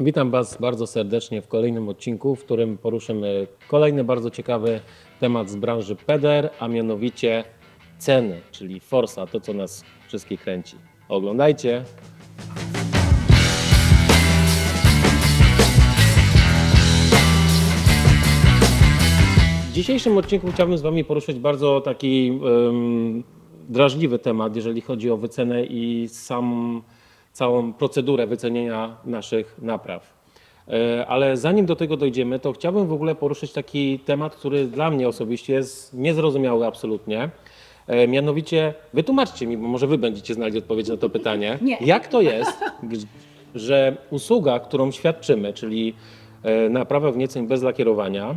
Witam Was bardzo serdecznie w kolejnym odcinku, w którym poruszymy kolejny bardzo ciekawy temat z branży PEDER, a mianowicie ceny, czyli Forsa, to co nas wszystkich kręci. Oglądajcie. W dzisiejszym odcinku chciałbym z Wami poruszyć bardzo taki em, drażliwy temat, jeżeli chodzi o wycenę i sam, całą procedurę wycenienia naszych napraw. E, Ale zanim do tego dojdziemy, to chciałbym w ogóle poruszyć taki temat, który dla mnie osobiście jest niezrozumiały absolutnie. E, Mianowicie, wytłumaczcie mi, bo może Wy będziecie znali odpowiedź na to pytanie. Nie. Jak to jest, że usługa, którą świadczymy, czyli e, naprawa wnieceń bez lakierowania,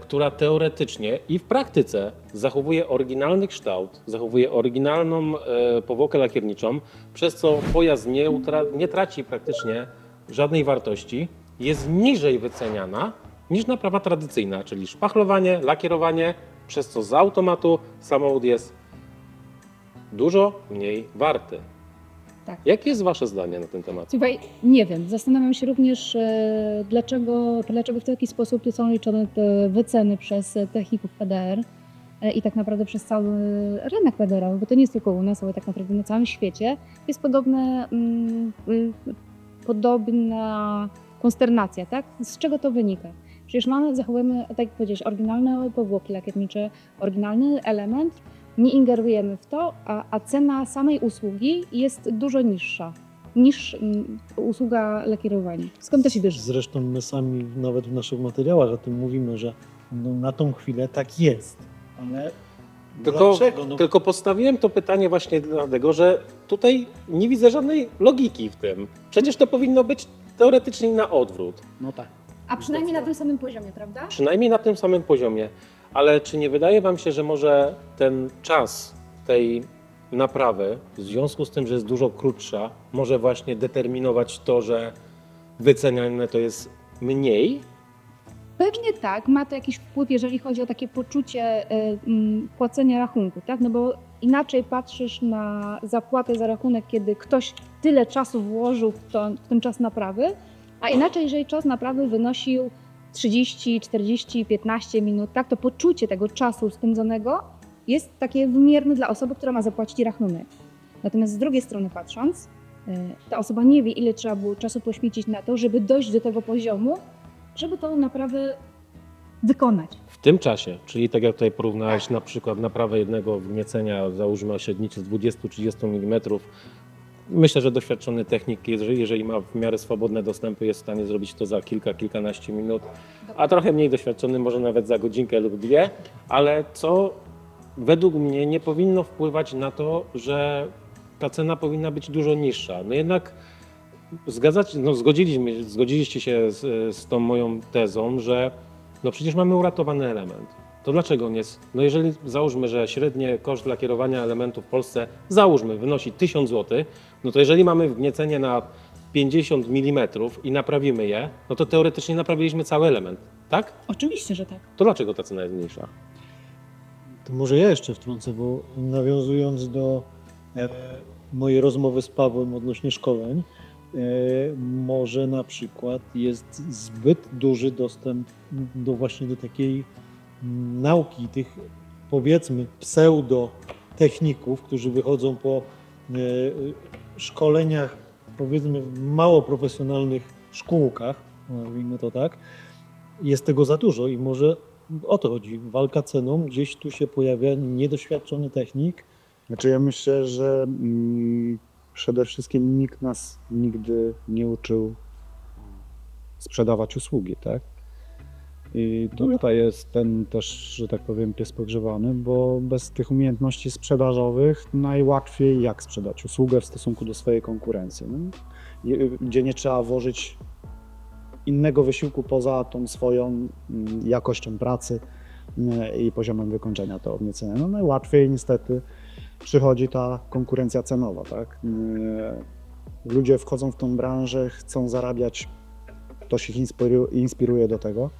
która teoretycznie i w praktyce zachowuje oryginalny kształt, zachowuje oryginalną e, powłokę lakierniczą, przez co pojazd nie, nie traci praktycznie żadnej wartości, jest niżej wyceniana niż naprawa tradycyjna, czyli szpachlowanie, lakierowanie, przez co z automatu samochód jest dużo mniej warty. Tak. Jakie jest Wasze zdanie na ten temat? Słuchaj, nie wiem. Zastanawiam się również, e, dlaczego, dlaczego w taki sposób są liczone te wyceny przez techników PDR e, i tak naprawdę przez cały rynek PDR, bo to nie jest tylko u nas, ale tak naprawdę na całym świecie jest podobne, mm, y, podobna konsternacja, tak? Z czego to wynika? Przecież mamy, zachowujemy, tak jak powiedziałeś, oryginalne powłoki lakiernicze, oryginalny element, nie ingerujemy w to, a, a cena samej usługi jest dużo niższa niż mm, usługa lakierowania. Skąd to się bierze? Zresztą my sami nawet w naszych materiałach o tym mówimy, że no, na tą chwilę tak jest. Ale Tylko, dlaczego? No, tylko postawiłem to pytanie właśnie dlatego, że tutaj nie widzę żadnej logiki w tym. Przecież to powinno być teoretycznie na odwrót. no tak. A przynajmniej na tym samym poziomie, prawda? Przynajmniej na tym samym poziomie. Ale czy nie wydaje Wam się, że może ten czas tej naprawy, w związku z tym, że jest dużo krótsza, może właśnie determinować to, że wyceniane to jest mniej? Pewnie tak, ma to jakiś wpływ, jeżeli chodzi o takie poczucie mm, płacenia rachunku, tak? No bo inaczej patrzysz na zapłatę za rachunek, kiedy ktoś tyle czasu włożył w, to, w ten czas naprawy, a inaczej, jeżeli czas naprawy wynosił 30, 40, 15 minut, tak? To poczucie tego czasu spędzonego jest takie wymierne dla osoby, która ma zapłacić rachunek. Natomiast z drugiej strony patrząc, y, ta osoba nie wie, ile trzeba było czasu poświęcić na to, żeby dojść do tego poziomu, żeby tą naprawę wykonać. W tym czasie, czyli tak jak tutaj porównałeś na przykład naprawę jednego wgniecenia, załóżmy o średnicy 20-30 mm, myślę, że doświadczony technik, jeżeli, jeżeli ma w miarę swobodne dostępy, jest w stanie zrobić to za kilka, kilkanaście minut, a trochę mniej doświadczony może nawet za godzinkę lub dwie, ale co według mnie nie powinno wpływać na to, że ta cena powinna być dużo niższa. No jednak zgadzać, no zgodziliśmy, zgodziliście się z, z tą moją tezą, że no przecież mamy uratowany element. To dlaczego on jest? No jeżeli załóżmy, że średnie koszt lakierowania elementu w Polsce, załóżmy, wynosi 1000 zł, no to jeżeli mamy wgniecenie na 50 mm i naprawimy je, no to teoretycznie naprawiliśmy cały element, tak? Oczywiście, że tak. To dlaczego ta cena jest mniejsza? To może ja jeszcze wtrącę, bo nawiązując do e, mojej rozmowy z Pawłem odnośnie szkoleń, e, może na przykład jest zbyt duży dostęp do właśnie do takiej nauki tych powiedzmy pseudo-techników, którzy wychodzą po e, szkoleniach powiedzmy w mało profesjonalnych szkółkach, nazwijmy to tak, jest tego za dużo i może o to chodzi. Walka ceną, gdzieś tu się pojawia niedoświadczony technik. Znaczy ja myślę, że mm, przede wszystkim nikt nas nigdy nie uczył sprzedawać usługi, tak? I tutaj jest ten też, że tak powiem, pies pogrzebany, bo bez tych umiejętności sprzedażowych najłatwiej jak sprzedać usługę w stosunku do swojej konkurencji, no? Gdzie nie trzeba włożyć innego wysiłku poza tą swoją mm, jakością pracy mm, i poziomem wykończenia to obniecenia. No najłatwiej niestety przychodzi ta konkurencja cenowa, tak? Ludzie wchodzą w tą branżę, chcą zarabiać, ich inspiru- inspiruje do tego.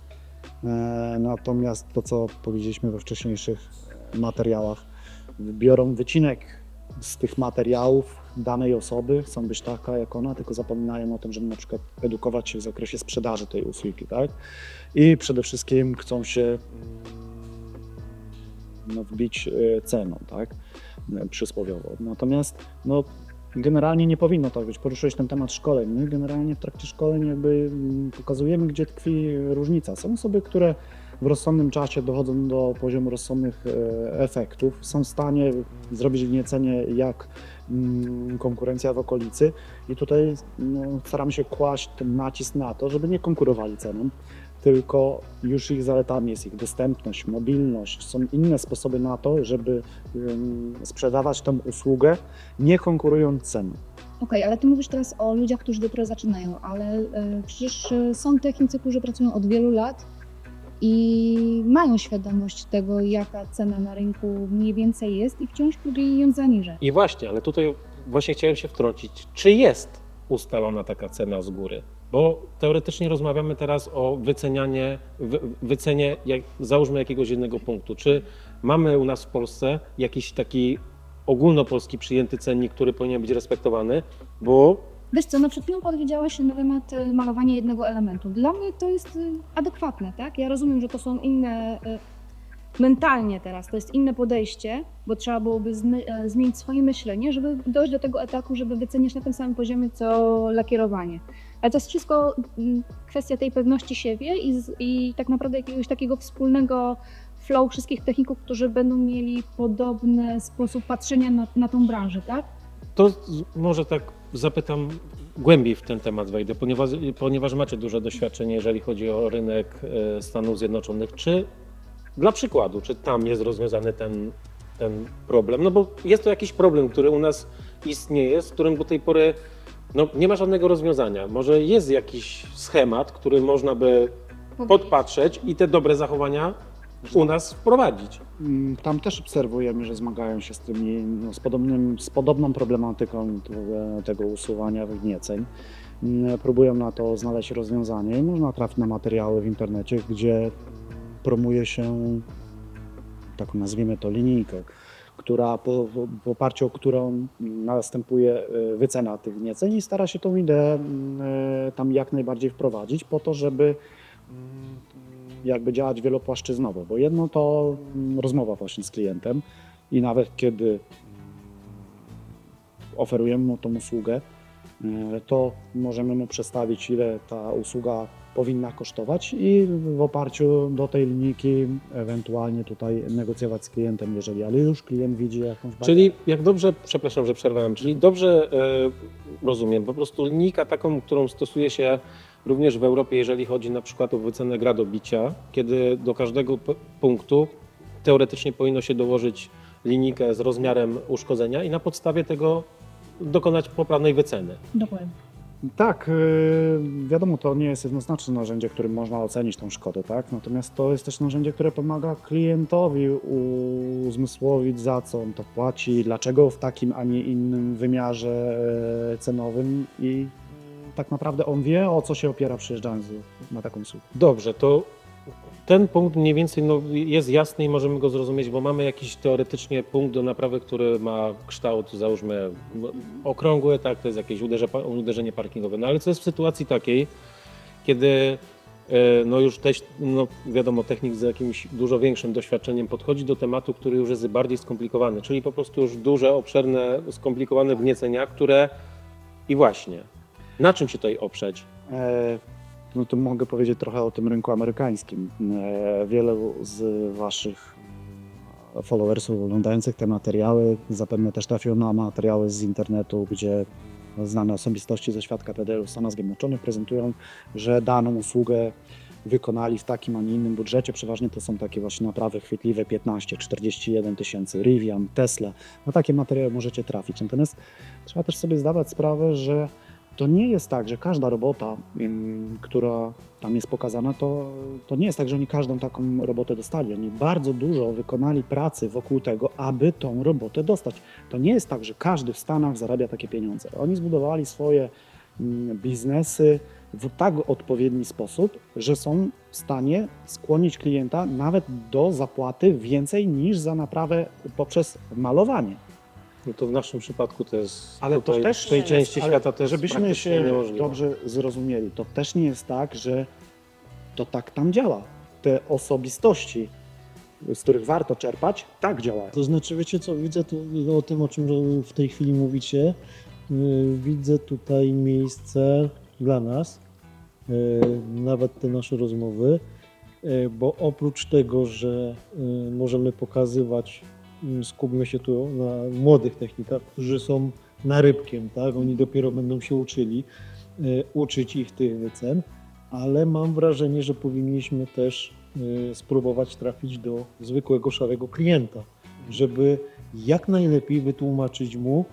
Yy, Natomiast to, co powiedzieliśmy we wcześniejszych materiałach, biorą wycinek z tych materiałów, danej osoby, chcą być taka jak ona, tylko zapominają o tym, żeby na przykład edukować się w zakresie sprzedaży tej usługi, tak? I przede wszystkim chcą się mm, no, wbić e, ceną, tak? E, Przysłowiowo. Natomiast no, generalnie nie powinno tak być. Poruszyłeś ten temat szkoleń. My generalnie w trakcie szkoleń jakby mm, pokazujemy, gdzie tkwi różnica. Są osoby, które w rozsądnym czasie dochodzą do poziomu rozsądnych e, efektów, są w stanie zrobić wniecenie jak mm, konkurencja w okolicy i tutaj no, staramy się kłaść ten nacisk na to, żeby nie konkurowali ceną, tylko już ich zaletami jest ich dostępność, mobilność, są inne sposoby na to, żeby sprzedawać tę usługę, nie konkurując ceną. Okej, ale ty mówisz teraz o ludziach, którzy dopiero zaczynają, ale e, przecież e, są technicy, którzy pracują od wielu lat i mają świadomość tego, jaka cena na rynku mniej więcej jest i wciąż próbują ją zaniżać. I właśnie, ale tutaj właśnie chciałem się wtrącić. Czy jest ustalona taka cena z góry? Bo teoretycznie rozmawiamy teraz o wycenianie, wy, wycenie, jak, załóżmy jakiegoś jednego punktu. Czy mamy u nas w Polsce jakiś taki ogólnopolski przyjęty cennik, który powinien być respektowany? Bo Wiesz co, no przed chwilą powiedziałaś na temat e, malowania jednego elementu. Dla mnie to jest e, adekwatne, tak? Ja rozumiem, że to są inne, e, mentalnie teraz, to jest inne podejście, bo trzeba byłoby e, zmienić swoje myślenie, żeby dojść do tego etapu, żeby wyceniać na tym samym poziomie co lakierowanie. Ale to jest wszystko mm, kwestia tej pewności siebie i, i tak naprawdę jakiegoś takiego wspólnego flow wszystkich techników, którzy będą mieli podobny sposób patrzenia na, na tą branżę, tak? To może tak zapytam głębiej w ten temat wejdę, ponieważ, ponieważ macie duże doświadczenie, jeżeli chodzi o rynek e, Stanów Zjednoczonych. Czy dla przykładu, czy tam jest rozwiązany ten, ten problem? No bo jest to jakiś problem, który u nas istnieje, z którym do tej pory no, nie ma żadnego rozwiązania. Może jest jakiś schemat, który można by podpatrzeć i te dobre zachowania u nas wprowadzić. Mm, Tam też obserwujemy, że zmagają się z tymi, no, z, podobnym, z podobną problematyką te- tego usuwania wgnieceń. Mm, Próbują na to znaleźć rozwiązanie i można trafić na materiały w internecie, gdzie promuje się taką nazwijmy to linijkę, która po, w oparciu o którą następuje e, wycena tych wgnieceń i stara się tą ideę mm, e, tam jak najbardziej wprowadzić po to, żeby mm, jakby działać wielopłaszczyznowo, bo jedno to mm, rozmowa właśnie z klientem i nawet kiedy oferujemy mu tą usługę, e, to możemy mu przedstawić, ile ta usługa powinna kosztować i w oparciu do tej linijki ewentualnie tutaj negocjować z klientem, jeżeli ale już klient widzi jakąś bardziej Czyli jak dobrze, przepraszam, że przerwałem, czyli dobrze e, rozumiem, po prostu linijka taką, którą stosuje się również w Europie, jeżeli chodzi na przykład o wycenę gradobicia, kiedy do każdego p- punktu teoretycznie powinno się dołożyć linijkę z rozmiarem uszkodzenia i na podstawie tego dokonać poprawnej wyceny. Dokładnie. Tak, yy, wiadomo, to nie jest jednoznaczne narzędzie, którym można ocenić tą szkodę, tak? Natomiast to jest też narzędzie, które pomaga klientowi uzmysłowić, za co on to płaci, dlaczego w takim, a nie innym wymiarze e, cenowym i tak naprawdę on wie, o co się opiera przyjeżdżając na taką usługę. Dobrze, to ten punkt mniej więcej no, jest jasny i możemy go zrozumieć, bo mamy jakiś teoretycznie punkt do naprawy, który ma kształt, załóżmy, okrągły, tak, to jest jakieś uderze, uderzenie parkingowe. No ale co jest w sytuacji takiej, kiedy e, no już też, no wiadomo, technik z jakimś dużo większym doświadczeniem podchodzi do tematu, który już jest bardziej skomplikowany, czyli po prostu już duże, obszerne, skomplikowane wgniecenia, które i właśnie, na czym się tutaj oprzeć? E, No to mogę powiedzieć trochę o tym rynku amerykańskim. E, Wielu z Waszych followersów oglądających te materiały zapewne też trafią na materiały z internetu, gdzie znane osobistości ze świata PDL w Stanach Zjednoczonych prezentują, że daną usługę wykonali w takim, a nie innym budżecie. Przeważnie to są takie właśnie naprawy chwytliwe 15, 41 tysięcy, Rivian, Tesla. Na takie materiały możecie trafić. Natomiast trzeba też sobie zdawać sprawę, że to nie jest tak, że każda robota, która tam jest pokazana, to, to nie jest tak, że oni każdą taką robotę dostali. Oni bardzo dużo wykonali pracy wokół tego, aby tą robotę dostać. To nie jest tak, że każdy w Stanach zarabia takie pieniądze. Oni zbudowali swoje biznesy w tak odpowiedni sposób, że są w stanie skłonić klienta nawet do zapłaty więcej niż za naprawę poprzez malowanie. No to w naszym przypadku to jest Ale to tutaj, też w tej jest, części ale świata jest Żebyśmy praktycznie się niemożliwe. dobrze zrozumieli, to też nie jest tak, że to tak tam działa. Te osobistości, z których warto czerpać, tak działają. To znaczy, wiecie co, widzę tu o tym, o czym w tej chwili mówicie, yy, widzę tutaj miejsce dla nas, yy, nawet te nasze rozmowy, yy, bo oprócz tego, że yy, możemy pokazywać, skupmy się tu na młodych technikach, którzy są narybkiem, tak, oni dopiero będą się uczyli, yy, uczyć ich tych wycen, ale mam wrażenie, że powinniśmy też yy, spróbować trafić do zwykłego szarego klienta żeby jak najlepiej wytłumaczyć mu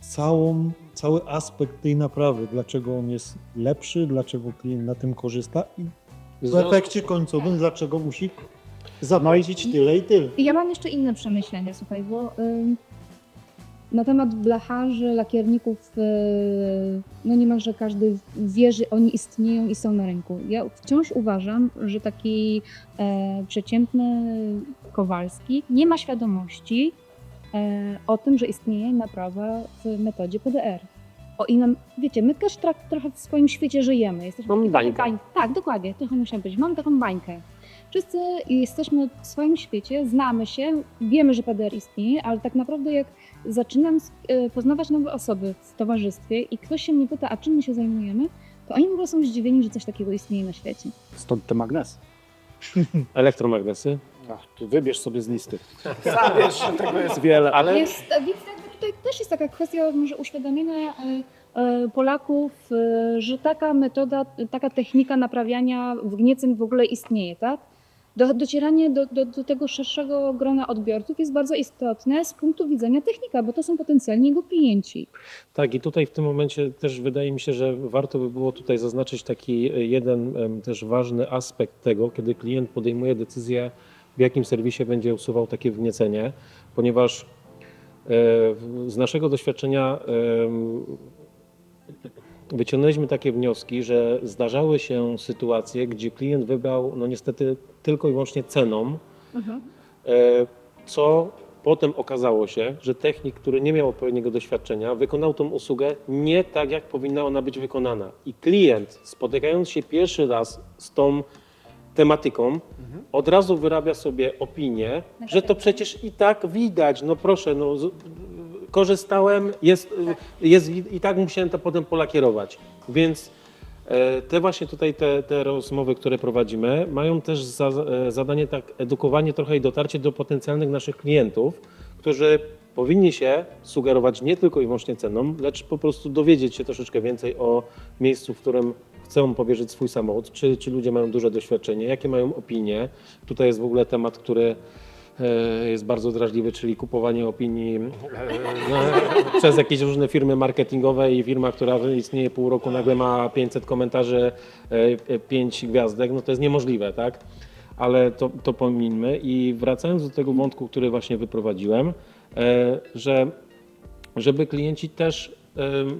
całą, cały aspekt tej naprawy, dlaczego on jest lepszy, dlaczego klient na tym korzysta i w efekcie końcowym, dlaczego musi zapłacić tyle i tyle. I ja mam jeszcze inne przemyślenia, słuchaj, bo ym, na temat blacharzy, lakierników, yy, no niemalże każdy wie, że oni istnieją i są na rynku. Ja wciąż uważam, że taki e, przeciętny Kowalski nie ma świadomości e, o tym, że istnieje naprawa w metodzie PDR. O ile, wiecie, my też tra- trochę w swoim świecie żyjemy. Jesteśmy Mamy bańkę. bań- Tak, dokładnie, trochę musiałam być. Mamy taką bańkę. Wszyscy jesteśmy w swoim świecie, znamy się, wiemy, że PDR istnieje, ale tak naprawdę jak zaczynam e, poznawać nowe osoby w towarzystwie i ktoś się mnie pyta, a czym my się zajmujemy, to oni w ogóle są zdziwieni, że coś takiego istnieje na świecie. Stąd te magnesy. Elektromagnesy. Ach, ty wybierz sobie z listy. Sam wiesz, że tego jest wiele. Ale Jest, więc jakby tutaj też jest taka kwestia może uświadomienia e, e, Polaków, e, że taka metoda, taka technika naprawiania wgnieceń w ogóle istnieje, tak? Do, docieranie do, do, do tego szerszego grona odbiorców jest bardzo istotne z punktu widzenia technika, bo to są potencjalni jego klienci. Tak, i tutaj w tym momencie też wydaje mi się, że warto by było tutaj zaznaczyć taki jeden em, też ważny aspekt tego, kiedy klient podejmuje decyzję, w jakim serwisie będzie usuwał takie wgniecenie, ponieważ e, z naszego doświadczenia wyciągnęliśmy takie wnioski, że zdarzały się sytuacje, gdzie klient wybrał, no niestety, tylko i wyłącznie ceną, E, co potem okazało się, że technik, który nie miał odpowiedniego doświadczenia, wykonał tą usługę nie tak, jak powinna ona być wykonana. I klient, spotykając się pierwszy raz z tą tematyką, od razu wyrabia sobie opinię, że to przecież i tak widać, no proszę, no, korzystałem, jest, jest i tak musiałem to potem polakierować. Więc E, Te właśnie tutaj te, te rozmowy, które prowadzimy, mają też za, e, zadanie tak edukowanie trochę i dotarcie do potencjalnych naszych klientów, którzy powinni się sugerować nie tylko i wyłącznie ceną, lecz po prostu dowiedzieć się troszeczkę więcej o miejscu, w którym chcą powierzyć swój samochód, czy, czy ludzie mają duże doświadczenie, jakie mają opinie. Tutaj jest w ogóle temat, który jest bardzo drażliwy, czyli kupowanie opinii e, no, przez jakieś różne firmy marketingowe i firma, która istnieje pół roku, nagle ma 500 komentarzy, 5 gwiazdek, no to jest niemożliwe, tak? Ale to, to pomińmy i wracając do tego wątku, który właśnie wyprowadziłem, e, że żeby klienci też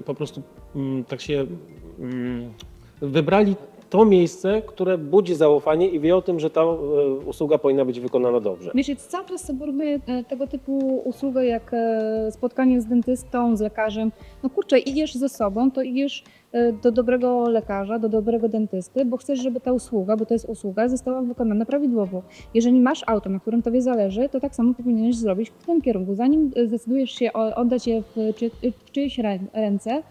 po prostu mm, tak się mm, wybrali to miejsce, które budzi zaufanie i wie o tym, że ta e, usługa powinna być wykonana dobrze. Ja cały czas sugeruję e, tego typu usługę jak e, spotkanie z dentystą, z lekarzem. No kurczę, idziesz ze sobą, to idziesz do dobrego lekarza, do dobrego dentysty, bo chcesz, żeby ta usługa, bo to jest usługa, została wykonana prawidłowo. Jeżeli masz auto, na którym tobie zależy, to tak samo powinieneś zrobić w tym kierunku. Zanim zdecydujesz się oddać je w, czy, w czyjeś rę- ręce,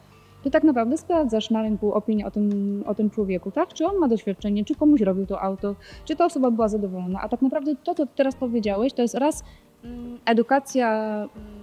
to tak naprawdę sprawdzasz na rynku opinię o tym, o tym człowieku, tak? Czy on ma doświadczenie, czy komuś robił to auto, czy ta osoba była zadowolona. A tak naprawdę to, co teraz powiedziałeś, to jest raz mm, edukacja mm,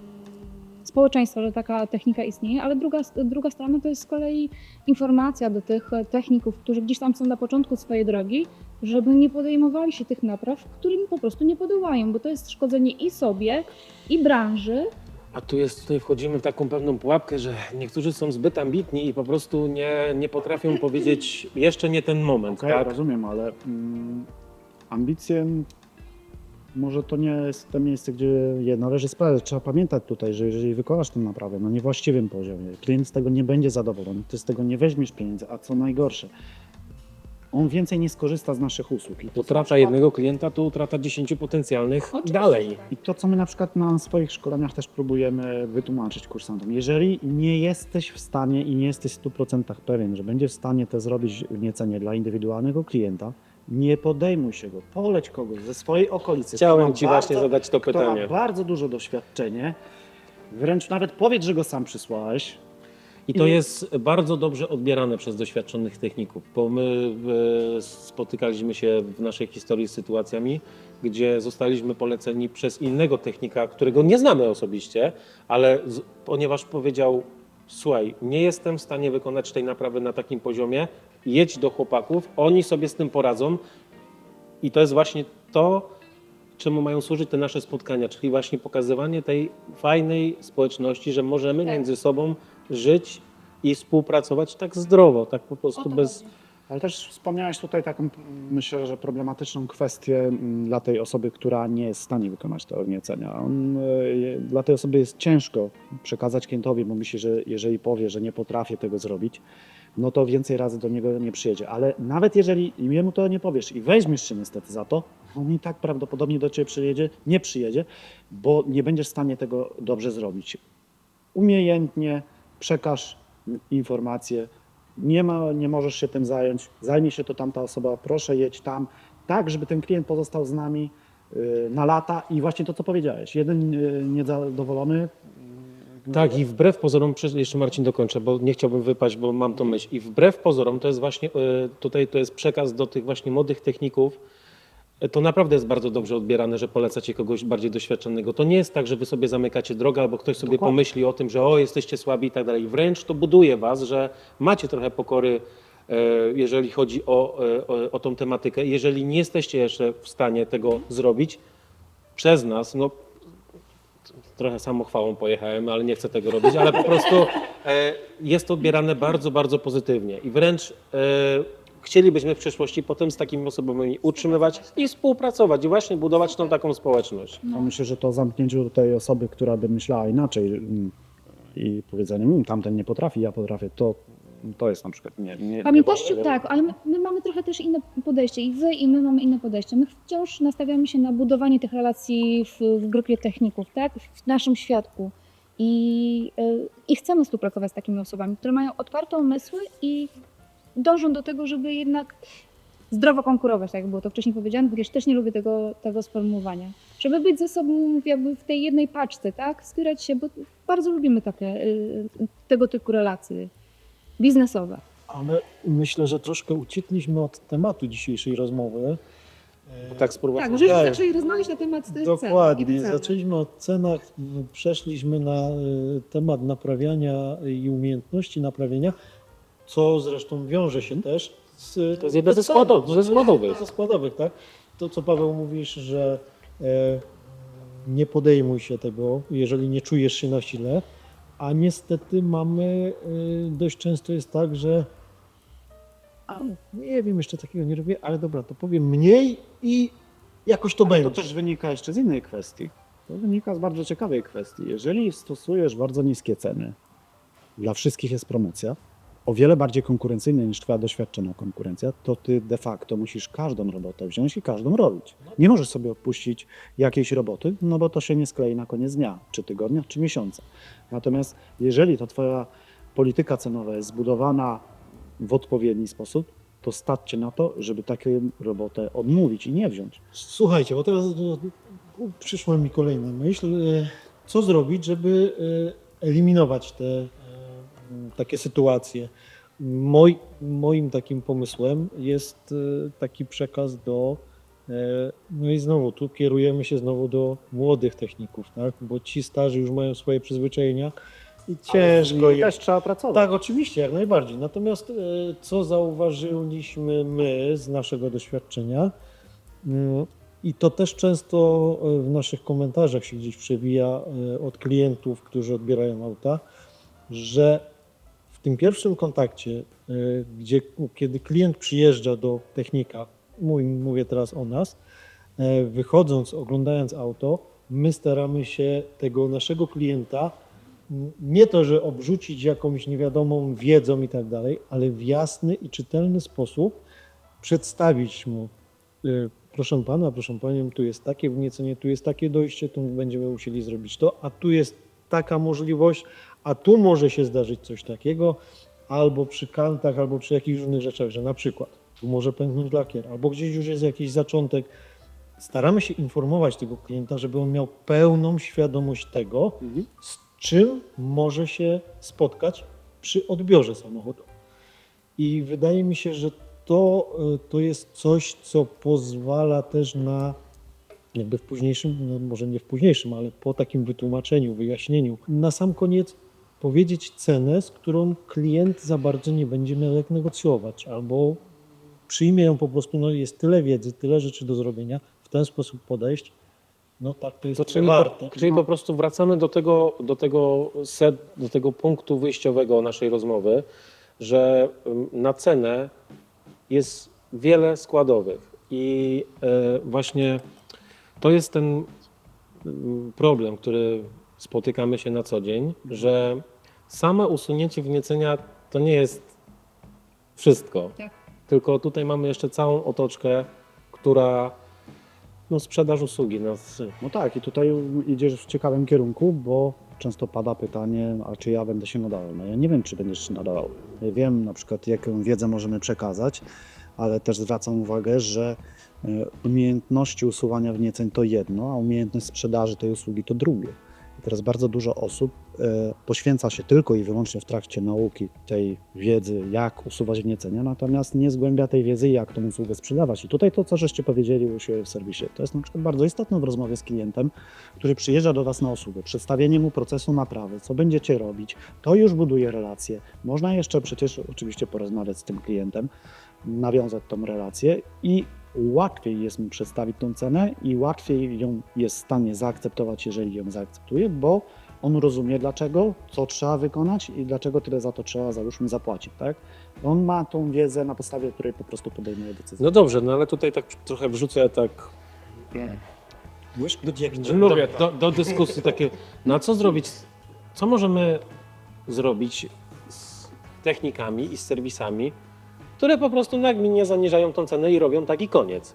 społeczeństwa, że taka technika istnieje, ale druga, druga strona to jest z kolei informacja do tych techników, którzy gdzieś tam są na początku swojej drogi, żeby nie podejmowali się tych napraw, którymi po prostu nie podołają, bo to jest szkodzenie i sobie, i branży, A tu jest, tutaj wchodzimy w taką pewną pułapkę, że niektórzy są zbyt ambitni i po prostu nie, nie potrafią powiedzieć jeszcze nie ten moment, Okej, tak? rozumiem, ale mm, ambicje może to nie jest to miejsce, gdzie je należy sprawdzać. Trzeba pamiętać tutaj, że jeżeli wykonasz tę naprawę na niewłaściwym poziomie, klient z tego nie będzie zadowolony, ty z tego nie weźmiesz pieniędzy, a co najgorsze, on więcej nie skorzysta z naszych usług. I to, Utrata jednego klienta to utrata 10 potencjalnych Oczywiście, dalej. I to, co my na przykład na swoich szkoleniach też próbujemy wytłumaczyć kursantom. Jeżeli nie jesteś w stanie i nie jesteś w 100% pewien, że będziesz w stanie to zrobić wniecenie dla indywidualnego klienta, nie podejmuj się go, poleć kogoś ze swojej okolicy. Chciałem Ci właśnie zadać to kto pytanie. ma bardzo duże doświadczenie, wręcz nawet powiedz, że go sam przysłałeś. I to jest bardzo dobrze odbierane przez doświadczonych techników, bo my spotykaliśmy się w naszej historii z sytuacjami, gdzie zostaliśmy poleceni przez innego technika, którego nie znamy osobiście, ale ponieważ powiedział: Słuchaj, nie jestem w stanie wykonać tej naprawy na takim poziomie, jedź do chłopaków, oni sobie z tym poradzą. I to jest właśnie to, czemu mają służyć te nasze spotkania, czyli właśnie pokazywanie tej fajnej społeczności, że możemy Tak. między sobą żyć i współpracować tak zdrowo, tak po prostu bez. Ale też wspomniałeś tutaj taką, myślę, że problematyczną kwestię mm, dla tej osoby, która nie jest w stanie wykonać tego wniecenia. On, e, dla tej osoby jest ciężko przekazać klientowi, bo myśli, że jeżeli powie, że nie potrafię tego zrobić, no to więcej razy do niego nie przyjedzie. Ale nawet jeżeli jemu to nie powiesz i weźmiesz się niestety za to, on i tak prawdopodobnie do ciebie przyjedzie, nie przyjedzie, bo nie będziesz w stanie tego dobrze zrobić. Umiejętnie przekaż informacje, nie, ma, nie możesz się tym zająć, zajmie się to tamta osoba, proszę jedź tam, tak, żeby ten klient pozostał z nami y, na lata i właśnie to, co powiedziałeś, jeden y, niezadowolony. y, Tak, i wbrew pozorom, jeszcze Marcin dokończę, bo nie chciałbym wypaść, bo mam to myśl. I wbrew pozorom to jest właśnie e, tutaj to jest przekaz do tych właśnie młodych techników. To naprawdę jest bardzo dobrze odbierane, że polecacie kogoś bardziej doświadczonego. To nie jest tak, że wy sobie zamykacie drogę, albo ktoś sobie Dokładnie. pomyśli o tym, że o, jesteście słabi i tak dalej. Wręcz to buduje was, że macie trochę pokory, e, jeżeli chodzi o, e, o, o tą tematykę. Jeżeli nie jesteście jeszcze w stanie tego zrobić, przez nas, no trochę samochwałą pojechałem, ale nie chcę tego robić, ale po prostu e, jest to odbierane bardzo, bardzo pozytywnie i wręcz e, chcielibyśmy w przyszłości potem z takimi osobami utrzymywać i współpracować i właśnie budować tą taką społeczność. No myślę, że to zamknięciu tej osoby, która by myślała inaczej mm, i powiedzenie, mmm, tamten nie potrafi, ja potrafię, to, to jest na przykład nie. nie Pamiętacie, nie- tak, ale my, my mamy trochę też inne podejście i wy i my mamy inne podejście. My wciąż nastawiamy się na budowanie tych relacji w, w grupie techników, tak, w naszym świadku. I, y, I chcemy współpracować z takimi osobami, które mają otwarte umysły i dążą do tego, żeby jednak zdrowo konkurować, tak jak było to wcześniej powiedziane, chociaż też nie lubię tego, tego sformułowania. Żeby być ze sobą jakby w tej jednej paczce, tak, wspierać się, bo bardzo lubimy takie, y, tego typu relacje biznesowe. Ale myślę, że troszkę uciekliśmy od tematu dzisiejszej rozmowy. E, Tak spróbować. Tak, żeśmy Tak. zaczęli rozmawiać na temat. Dokładnie. cen. Zaczęliśmy od cenach, przeszliśmy na y, temat naprawiania i umiejętności naprawienia, co zresztą wiąże się też z. To jest jedna ze składowych, ze składowych. Ze składowych, tak? To, co Paweł mówisz, że e, nie podejmuj się tego, jeżeli nie czujesz się na sile, a niestety mamy, e, dość często jest tak, że a, nie wiem, jeszcze takiego nie robię, ale dobra, to powiem mniej i jakoś to To będzie. też wynika jeszcze z innej kwestii. To wynika z bardzo ciekawej kwestii. Jeżeli stosujesz bardzo niskie ceny, dla wszystkich jest promocja, o wiele bardziej konkurencyjna niż twoja doświadczona konkurencja, to ty de facto musisz każdą robotę wziąć i każdą robić. Nie możesz sobie odpuścić jakiejś roboty, no bo to się nie sklei na koniec dnia, czy tygodnia, czy miesiąca. Natomiast jeżeli to twoja polityka cenowa jest zbudowana w odpowiedni sposób, to stać na to, żeby taką robotę odmówić i nie wziąć. Słuchajcie, bo teraz no, przyszła mi kolejna myśl. e, Co zrobić, żeby e, eliminować te takie sytuacje? Moj, moim takim pomysłem jest e, taki przekaz do, e, no i znowu tu kierujemy się znowu do młodych techników, tak? bo ci starzy już mają swoje przyzwyczajenia i ciężko jest. też trzeba pracować. Tak, oczywiście, jak najbardziej. Natomiast e, co zauważyliśmy my z naszego doświadczenia, i to też często w naszych komentarzach się gdzieś przewija od klientów, którzy odbierają auta, że tym pierwszym kontakcie, e, gdzie, kiedy klient przyjeżdża do technika, mówię teraz o nas, e, wychodząc, oglądając auto, my staramy się tego naszego klienta nie to, że obrzucić jakąś niewiadomą wiedzą i tak dalej, ale w jasny i czytelny sposób przedstawić mu, y, proszę pana, proszę panią, tu jest takie wniecenie, tu jest takie dojście, tu będziemy musieli zrobić to, a tu jest taka możliwość, a tu może się zdarzyć coś takiego, albo przy kantach, albo przy jakichś różnych rzeczach, że na przykład tu może pęknąć lakier, albo gdzieś już jest jakiś zaczątek. Staramy się informować tego klienta, żeby on miał pełną świadomość tego, z czym może się spotkać przy odbiorze samochodu. I wydaje mi się, że to, y, to jest coś, co pozwala też na jakby w późniejszym, no może nie w późniejszym, ale po takim wytłumaczeniu, wyjaśnieniu, na sam koniec powiedzieć cenę, z którą klient za bardzo nie będzie miał jak negocjować, albo przyjmie ją po prostu, no jest tyle wiedzy, tyle rzeczy do zrobienia, w ten sposób podejść, no tak to jest To czyli, warte. czyli po prostu wracamy do tego, do, tego set, do tego punktu wyjściowego naszej rozmowy, że na cenę jest wiele składowych i e, właśnie to jest ten ym, problem, który spotykamy się na co dzień, że same usunięcie wniecenia to nie jest wszystko. Tak. Tylko tutaj mamy jeszcze całą otoczkę, która no, sprzedaż usługi. No, z- No tak, i tutaj idziesz w ciekawym kierunku, bo często pada pytanie, a czy ja będę się nadawał? No ja nie wiem, czy będziesz się nadawał. Ja wiem na przykład, jaką wiedzę możemy przekazać, ale też zwracam uwagę, że e, umiejętności usuwania wnieceń to jedno, a umiejętność sprzedaży tej usługi to drugie. Teraz bardzo dużo osób e, poświęca się tylko i wyłącznie w trakcie nauki tej wiedzy, jak usuwać wniecenia, natomiast nie zgłębia tej wiedzy, jak tą usługę sprzedawać. I tutaj to, co żeście powiedzieli u siebie w serwisie, to jest na przykład bardzo istotne w rozmowie z klientem, który przyjeżdża do Was na usługę, przedstawienie mu procesu naprawy, co będziecie robić, to już buduje relacje. Można jeszcze przecież oczywiście porozmawiać z tym klientem, nawiązać tą relację i łatwiej jest mu przedstawić tą cenę i łatwiej ją jest w stanie zaakceptować, jeżeli ją zaakceptuje, bo on rozumie dlaczego, co trzeba wykonać i dlaczego tyle za to trzeba, załóżmy, zapłacić, tak? On ma tą wiedzę, na podstawie której po prostu podejmuje decyzję. No dobrze, no ale tutaj tak trochę wrzucę tak do dziegcia. do, do, do dyskusji takie, no co zrobić, co możemy zrobić z technikami i z serwisami, które po prostu nagminnie zaniżają tą cenę i robią taki koniec.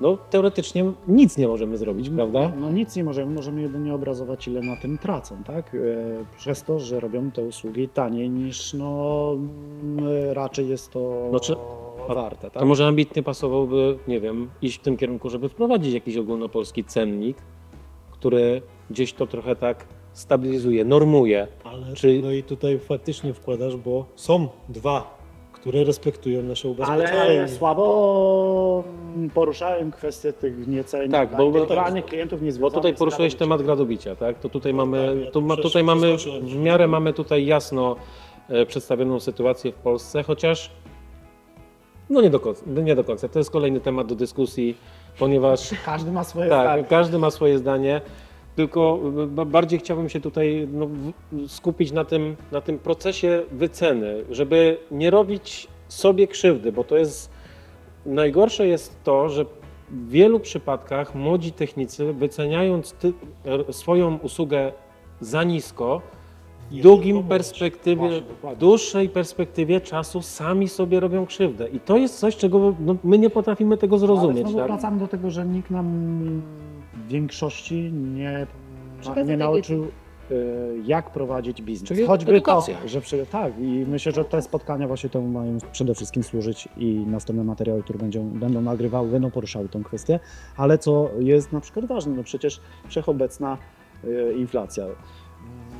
No teoretycznie nic nie możemy zrobić, prawda? No nic nie możemy, możemy jedynie obrazować, ile na tym tracą, tak? E, Przez to, że robią te usługi taniej niż no raczej jest to Znaczy, a- warte, tak? To może ambitnie pasowałby, nie wiem, iść w tym kierunku, żeby wprowadzić jakiś ogólnopolski cennik, który gdzieś to trochę tak stabilizuje, normuje. Ale Czy- no i tutaj faktycznie wkładasz, bo są dwa, które respektują nasze ubezpieczenie. Ale słabo poruszałem kwestię tych wnieceń. Tak, dla bo- indywidualnych klientów nie Bo tutaj poruszyłeś temat gradobicia, tak? To tutaj mamy, tak, tu, ma, tutaj mamy, w miarę mamy tutaj jasno e, przedstawioną sytuację w Polsce, chociaż no nie do, końca, nie do końca. To jest kolejny temat do dyskusji, ponieważ Każdy ma swoje tak, zdanie. każdy ma swoje zdanie, tylko b- bardziej chciałbym się tutaj no, skupić na tym, na tym procesie wyceny, żeby nie robić sobie krzywdy, bo to jest najgorsze jest to, że w wielu przypadkach młodzi technicy wyceniając ty, swoją usługę za nisko, w długim perspektywie, Właśnie, dłuższej perspektywie czasu sami sobie robią krzywdę. I to jest coś, czego no, my nie potrafimy tego zrozumieć. Ale znowu tak? wracamy do tego, że nikt nam większości nie, nie nauczył, y, jak prowadzić biznes. Czyli Choćby edukacja. to, że przy, tak i myślę, że te spotkania właśnie temu mają przede wszystkim służyć i następne materiały, które będą, będą nagrywały, będą poruszały tą kwestię, ale co jest na przykład ważne, no przecież wszechobecna y, inflacja.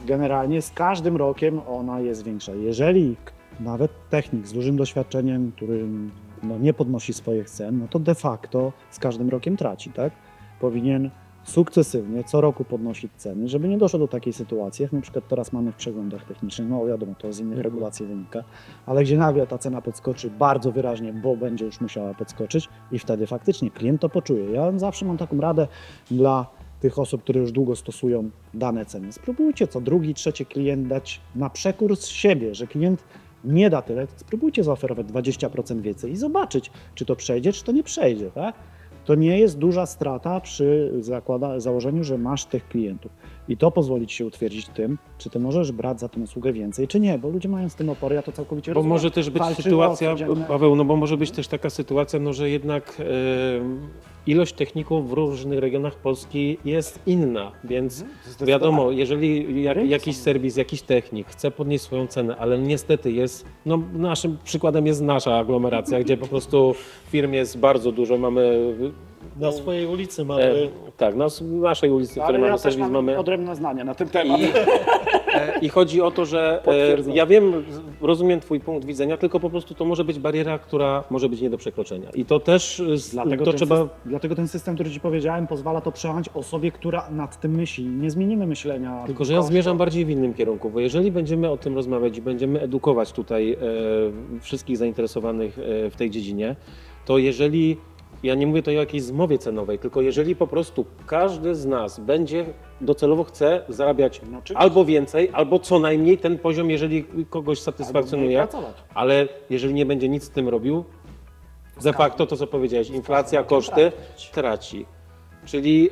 Generalnie z każdym rokiem ona jest większa. Jeżeli nawet technik z dużym doświadczeniem, który no, nie podnosi swoich cen, no to de facto z każdym rokiem traci, tak? Powinien sukcesywnie co roku podnosić ceny, żeby nie doszło do takiej sytuacji, jak na przykład teraz mamy w przeglądach technicznych, no wiadomo, to z innych regulacji wynika, ale gdzie nagle ta cena podskoczy bardzo wyraźnie, bo będzie już musiała podskoczyć i wtedy faktycznie klient to poczuje. Ja zawsze mam taką radę dla tych osób, które już długo stosują dane ceny. Spróbujcie co drugi, trzeci klient dać na przekór z siebie, że klient nie da tyle, spróbujcie zaoferować 20% więcej i zobaczyć, czy to przejdzie, czy to nie przejdzie, tak? To nie jest duża strata przy zakłada, założeniu, że masz tych klientów. I to pozwoli ci się utwierdzić tym, czy ty możesz brać za tę usługę więcej, czy nie, bo ludzie mają z tym opory, ja to całkowicie Bo rozumiem. może też być Walczyło sytuacja, codzienne- Paweł, no bo może być też taka sytuacja, no że jednak e, ilość techników w różnych regionach Polski jest inna, więc wiadomo, jeżeli jak, jakiś serwis, jakiś technik chce podnieść swoją cenę, ale niestety jest, no naszym przykładem jest nasza aglomeracja, gdzie po prostu firm jest bardzo dużo, mamy Na swojej ulicy e, mamy tak, na s- naszej ulicy, w której mamy ja też serwis, mam mamy odrębne zdania na ten temat. I, e, I chodzi o to, że e, Potwierdzam. ja wiem, z- rozumiem Twój punkt widzenia, tylko po prostu to może być bariera, która może być nie do przekroczenia. I to też e, z- Dlatego, to ten trzeba. system, dlatego ten system, który Ci powiedziałem, pozwala to przejąć osobie, która nad tym myśli. Nie zmienimy myślenia. Tylko, że ja zmierzam bardziej w innym kierunku, bo jeżeli będziemy o tym rozmawiać i będziemy edukować tutaj e, wszystkich zainteresowanych e, w tej dziedzinie, to jeżeli, ja nie mówię tutaj o jakiejś zmowie cenowej, tylko jeżeli po prostu każdy z nas będzie docelowo chce zarabiać No, oczywiście. albo więcej, albo co najmniej ten poziom, jeżeli kogoś satysfakcjonuje, pracować. ale jeżeli nie będzie nic z tym robił, de facto to, co powiedziałeś, inflacja, koszty traci. Czyli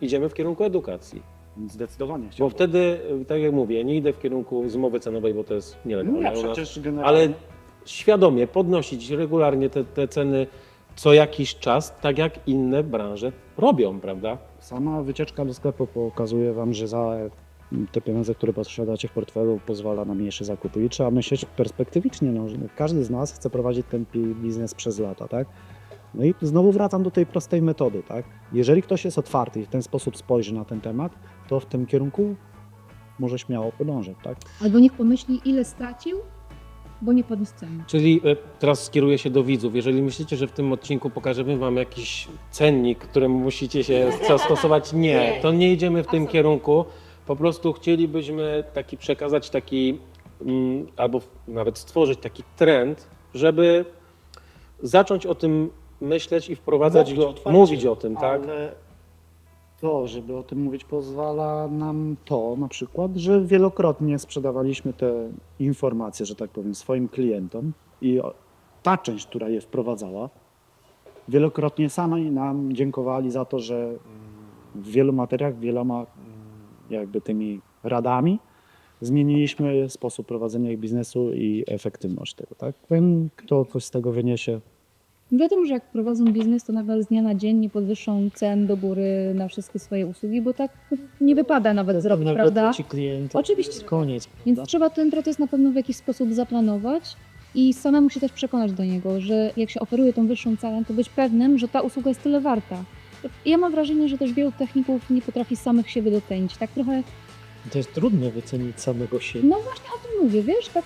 idziemy w kierunku edukacji. Zdecydowanie. Bo wtedy, tak jak mówię, nie idę w kierunku zmowy cenowej, bo to jest nielegalne. Nie, u nas, przecież generalnie. ale świadomie podnosić regularnie te, te ceny co jakiś czas, tak jak inne branże robią, prawda? Sama wycieczka do sklepu pokazuje Wam, że za te pieniądze, które posiadacie w portfelu, pozwala na mniejsze zakupy. I trzeba myśleć perspektywicznie. No, że każdy z nas chce prowadzić ten biznes przez lata, tak? No i znowu wracam do tej prostej metody, tak? Jeżeli ktoś jest otwarty i w ten sposób spojrzy na ten temat, to w tym kierunku może śmiało podążać, tak? Albo niech pomyśli, ile stracił, bo nie podniósł ceny. Czyli e, teraz skieruję się do widzów. Jeżeli myślicie, że w tym odcinku pokażemy Wam jakiś cennik, którym musicie się zastosować, nie, to nie idziemy w tym kierunku. Po prostu chcielibyśmy taki przekazać taki, mm, albo nawet stworzyć taki trend, żeby zacząć o tym myśleć i wprowadzać Mówić go, otwarcie. mówić o tym, tak? Ale to, żeby o tym mówić, pozwala nam to na przykład, że wielokrotnie sprzedawaliśmy te informacje, że tak powiem, swoim klientom i ta część, która je wprowadzała, wielokrotnie sami nam dziękowali za to, że w wielu materiach, wieloma jakby tymi radami zmieniliśmy sposób prowadzenia ich biznesu i efektywność tego, tak? Powiem, kto coś z tego wyniesie, Wiadomo, że jak prowadzą biznes, to nawet z dnia na dzień nie podwyższą cen do góry na wszystkie swoje usługi, bo tak nie wypada nawet zrobić, Nagle prawda? ci klient. Oczywiście. Koniec. Więc trzeba ten proces na pewno w jakiś sposób zaplanować i samemu się też przekonać do niego, że jak się oferuje tą wyższą cenę, to być pewnym, że ta usługa jest tyle warta. Ja mam wrażenie, że też wielu techników nie potrafi samych siebie docenić. Tak trochę, To jest trudne wycenić samego siebie. no właśnie o tym mówię, wiesz, tak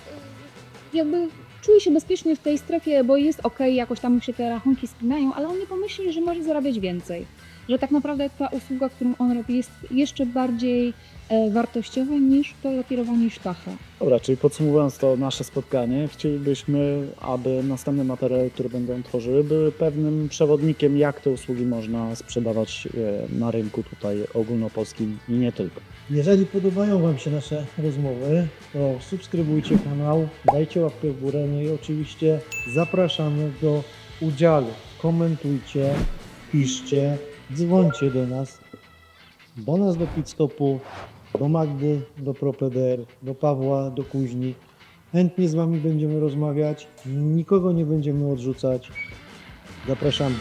jakby czuje się bezpiecznie w tej strefie, bo jest ok, jakoś tam się te rachunki spinają, ale on nie pomyśli, że może zarabiać więcej. Że tak naprawdę ta usługa, którą on robi, jest jeszcze bardziej e, wartościowa niż to lakierowanie sztacha. Dobra, czyli podsumowując to nasze spotkanie, chcielibyśmy, aby następne materiały, które będą tworzyły, były pewnym przewodnikiem, jak te usługi można sprzedawać e, na rynku tutaj ogólnopolskim i nie tylko. Jeżeli podobają Wam się nasze rozmowy, to subskrybujcie kanał, dajcie łapkę w górę, no i oczywiście zapraszamy do udziału. Komentujcie, piszcie, dzwońcie do nas, do nas do Pitstopu, do Magdy, do Propeder, do Pawła, do Kuźni. Chętnie z Wami będziemy rozmawiać, nikogo nie będziemy odrzucać. Zapraszamy.